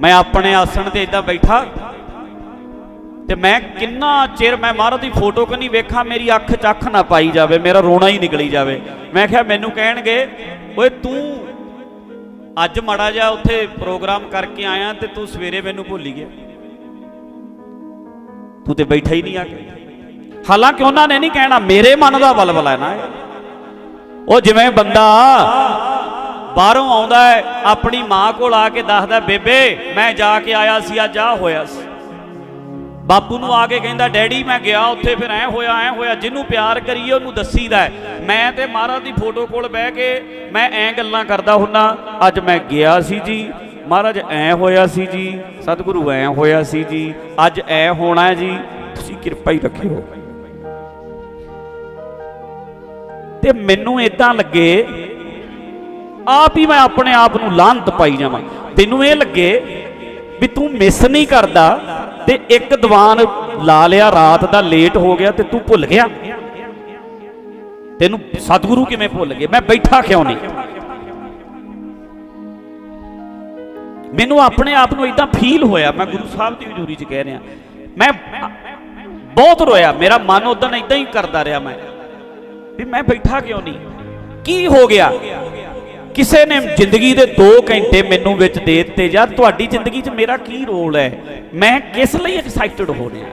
ਮੈਂ ਆਪਣੇ ਆਸਣ ਤੇ ਇਦਾਂ ਬੈਠਾ ਤੇ ਮੈਂ ਕਿੰਨਾ ਚਿਰ ਮੈਂ ਮਹਾਰਾਜ ਦੀ ਫੋਟੋ ਕਿ ਵੇਖਾਂ, ਮੇਰੀ ਅੱਖ 'ਚ ਅੱਖ ਨਾ ਪਾਈ ਜਾਵੇ, ਮੇਰਾ ਰੋਣਾ ਹੀ ਨਿਕਲੀ ਜਾਵੇ। ਮੈਂ ਕਿਹਾ, ਮੈਨੂੰ ਕਹਿਣਗੇ, ਓਏ ਤੂੰ ਅੱਜ ਮੜਾ ਜਾ ਉੱਥੇ ਪ੍ਰੋਗਰਾਮ ਕਰਕੇ ਆਇਆ ਤੇ ਤੂੰ ਸਵੇਰੇ ਮੈਨੂੰ ਭੁੱਲ ਗਿਆ। ਤੂੰ ਤੇ ਬੈਠਾ ਹੀ ਨਹੀਂ ਆ ਕੇ। ਹਾਲਾਂਕਿ ਉਹਨਾਂ ਨੇ ਨਹੀਂ ਕਹਿਣਾ, ਮੇਰੇ ਮਨ ਦਾ ਬਲਬਲਾ ਹੈ ਨਾ ਉਹ ਜਿਵੇਂ ਬੰਦਾ ਬਾਹਰੋਂ ਆਉਂਦਾ ਹੈ, ਆਪਣੀ ਮਾਂ ਕੋਲ ਆ ਕੇ ਦੱਸਦਾ, ਬੇਬੇ, ਮੈਂ ਜਾ ਕੇ ਆਇਆ ਸੀ, ਅੱਜ ਆ ਹੋਇਆ ਸੀ ਬਾਪੂ ਨੂੰ ਆ ਕੇ ਕਹਿੰਦਾ, ਡੈਡੀ, ਮੈਂ ਗਿਆ ਉੱਥੇ, ਫਿਰ ਐ ਹੋਇਆ ਐ ਹੋਇਆ, ਜਿਹਨੂੰ ਪਿਆਰ ਕਰੀਏ, ਉਹਨੂੰ ਦੱਸੀਦਾ ਹੈ। ਮੈਂ ਤੇ ਮਹਾਰਾਜ ਦੀ ਫੋਟੋ ਕੋਲ ਬਹਿ ਕੇ ਮੈਂ ਐ ਗੱਲਾਂ ਕਰਦਾ ਹੁੰਨਾ, ਅੱਜ ਮੈਂ ਗਿਆ ਸੀ ਜੀ, ਮਹਾਰਾਜ ਐ ਹੋਇਆ ਸੀ ਜੀ, ਸਤਿਗੁਰੂ ਐ ਹੋਇਆ ਸੀ ਜੀ, ਅੱਜ ਐ ਹੋਣਾ ਜੀ, ਤੁਸੀਂ ਕਿਰਪਾ ਹੀ ਰੱਖਿਓ ਤੇ ਮੈਨੂੰ ਇਦਾਂ ਲੱਗੇ ਆਪ ਹੀ ਮੈਂ ਆਪਣੇ ਆਪ ਨੂੰ ਲਾਂਤ ਪਾਈ ਜਾਵਾਂ। ਤੈਨੂੰ ਇਹ ਲੱਗੇ ਵੀ ਤੂੰ ਮਿਸ ਨਹੀਂ ਕਰਦਾ ਤੇ ਇੱਕ ਦੀਵਾਨ ਲਾ ਲਿਆ, ਰਾਤ ਦਾ ਲੇਟ ਹੋ ਗਿਆ ਤੇ ਤੂੰ ਭੁੱਲ ਗਿਆ। ਤੈਨੂੰ ਸਤਿਗੁਰੂ ਕਿਵੇਂ ਭੁੱਲ ਗਏ? ਮੈਂ ਬੈਠਾ ਕਿਉਂ ਨਹੀਂ? ਮੈਨੂੰ ਆਪਣੇ ਆਪ ਨੂੰ ਇਦਾਂ ਫੀਲ ਹੋਇਆ, ਮੈਂ ਗੁਰੂ ਸਾਹਿਬ ਦੀ ਹਜ਼ੂਰੀ 'ਚ ਕਹਿ ਰਿਹਾ। ਮੈਂ ਬਹੁਤ ਰੋਇਆ, ਮੇਰਾ ਮਨ ਉਦੋਂ ਇਦਾਂ ਹੀ ਕਰਦਾ ਰਿਹਾ ਮੈਂ। ਵੀ ਮੈਂ ਬੈਠਾ ਕਿਉਂ ਨਹੀਂ? ਕੀ ਹੋ ਗਿਆ? ਕਿਸੇ ਨੇ ਜ਼ਿੰਦਗੀ ਦੇ 2 ਘੰਟੇ ਮੈਨੂੰ ਵਿੱਚ ਦੇ ਦਿੱਤੇ, ਯਾਰ, ਤੁਹਾਡੀ ਜ਼ਿੰਦਗੀ 'ਚ ਮੇਰਾ ਕੀ ਰੋਲ ਹੈ? ਮੈਂ ਕਿਸ ਲਈ ਐਕਸਾਈਟਡ ਹੋ ਰਿਹਾ?